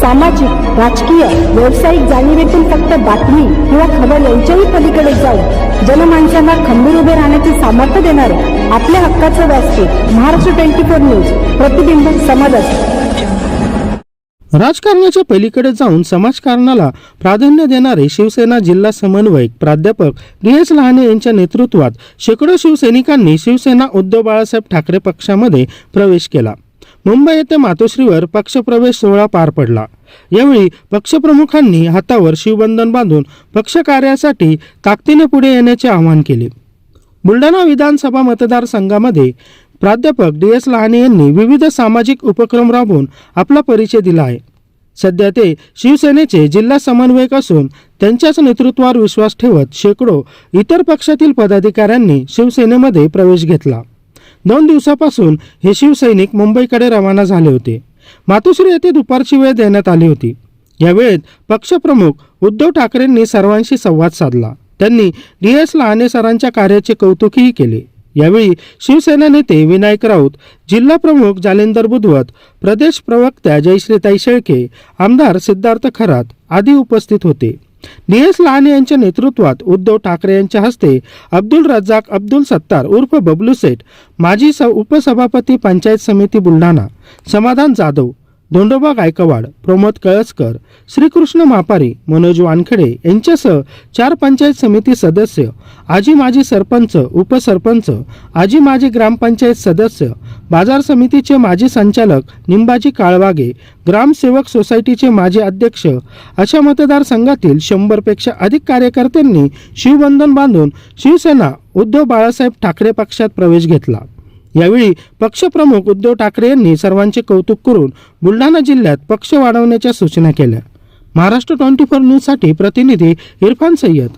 सामाजिक राजकीय व्यावसायिक जाणीवेतून फक्त बातमी किंवा खबर यांच्याही पलीकडे जाऊन जनमानसांना खंबीर उभे राहण्याचे सामर्थ्य देणारे आपल्या हक्काचं व्यासपीठ महाराष्ट्र ट्वेंटी फोर न्यूज प्रतिबिंब समाजात राजकारणाच्या पलीकडे जाऊन समाजकारणाला प्राधान्य देणारे शिवसेना जिल्हा समन्वयक प्राध्यापक डी एस लहाने यांच्या नेतृत्वात शेकडो शिवसैनिकांनी शिवसेना उद्धव बाळासाहेब ठाकरे पक्षामध्ये प्रवेश केला. मुंबई येथे मातोश्रीवर पक्षप्रवेश सोहळा पार पडला. यावेळी पक्षप्रमुखांनी हातावर शिवबंधन बांधून पक्ष कार्यासाठी ताकदीने पुढे येण्याचे आवाहन केले. बुलढाणा विधानसभा मतदारसंघामध्ये प्राध्यापक डी एस लहाने यांनी विविध सामाजिक उपक्रम राबवून आपला परिचय दिला आहे. सध्या ते शिवसेनेचे जिल्हा समन्वयक असून त्यांच्याच नेतृत्वावर विश्वास ठेवत शेकडो इतर पक्षातील पदाधिकाऱ्यांनी शिवसेनेमध्ये प्रवेश घेतला. दोन दिवसापासून हे शिवसैनिक मुंबईकडे रवाना झाले होते. मातोश्री येथे दुपारची वेळ देण्यात आली होती. या वेळेत पक्षप्रमुख उद्धव ठाकरेंनी सर्वांशी संवाद साधला. त्यांनी डी एस लहाने सरांच्या कार्याचे कौतुकही केले. यावेळी शिवसेना नेते विनायक राऊत जिल्हा प्रमुख जालिंदर बुधवत प्रदेश प्रवक्त्या जयश्रीताई शेळके आमदार सिद्धार्थ खरात आदी उपस्थित होते. डी एस लहाने यांच्या नेतृत्वात उद्धव ठाकरे यांच्या हस्ते अब्दुल रज्जाक अब्दुल सत्तार उर्फ बबलू सेठ माजी स उपसभापती पंचायत समिती बुलढाणा समाधान जाधव धोंडोबा गायकवाड प्रमोद कळसकर श्रीकृष्ण मापारी मनोज वानखेडे यांच्यासह चार पंचायत समिती सदस्य आजी माजी सरपंच उपसरपंच आजी माजी ग्रामपंचायत सदस्य बाजार समितीचे माजी संचालक निंबाजी काळवागे ग्रामसेवक सोसायटीचे माजी अध्यक्ष अशा मतदारसंघातील शंभरपेक्षा अधिक कार्यकर्त्यांनी शिवबंधन बांधून शिवसेना उद्धव बाळासाहेब ठाकरे पक्षात प्रवेश घेतला. यावेळी पक्षप्रमुख उद्धव ठाकरे यांनी सर्वांचे कौतुक करून बुलढाणा जिल्ह्यात पक्ष वाढवण्याच्या सूचना केल्या. महाराष्ट्र ट्वेंटी फोर न्यूजसाठी प्रतिनिधी इरफान सय्यद.